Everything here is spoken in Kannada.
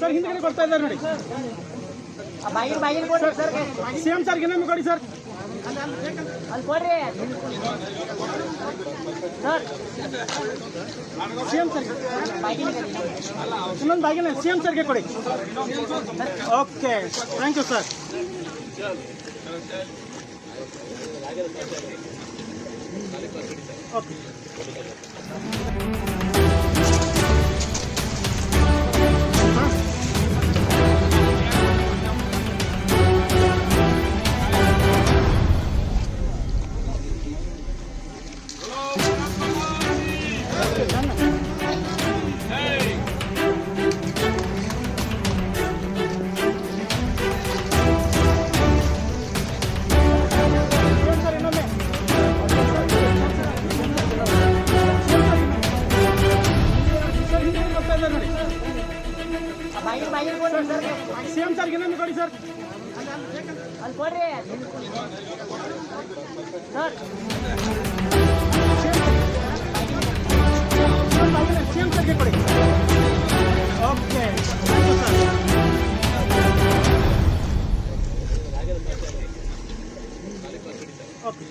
ಸರ್ ಹಿಂದ್ಗಡೆ ಕೊಡ್ತಾ ಇದ್ದಾರೆ ನೋಡಿ. ಸಿಎಂ ಸರ್ ಇನ್ನೊಮ್ಮೆ ಕೊಡಿ ಸರ್. CM sir. ಇನ್ನೊಂದು ಬಾಗಿನ ಸಿಎಂ ಸರ್ಗೆ ಕೊಡಿ. Okay thank you sir. Okay. ಬಾಗಿಲು ಬಾಗಿಲು ಕೊಡ್ರಿ ಸರ್ ಸಿಎಂ ಸರ್ಗೆ ಇನ್ನೊಮ್ಮೆ ಕೊಡಿ ಸರ್ ಅಲ್ಲಿ ಕೊಡ್ರಿ ಸರ್ ಸಿಎಂ ಸರ್ಗೆ ಕೊಡಿ okay thank you sir okay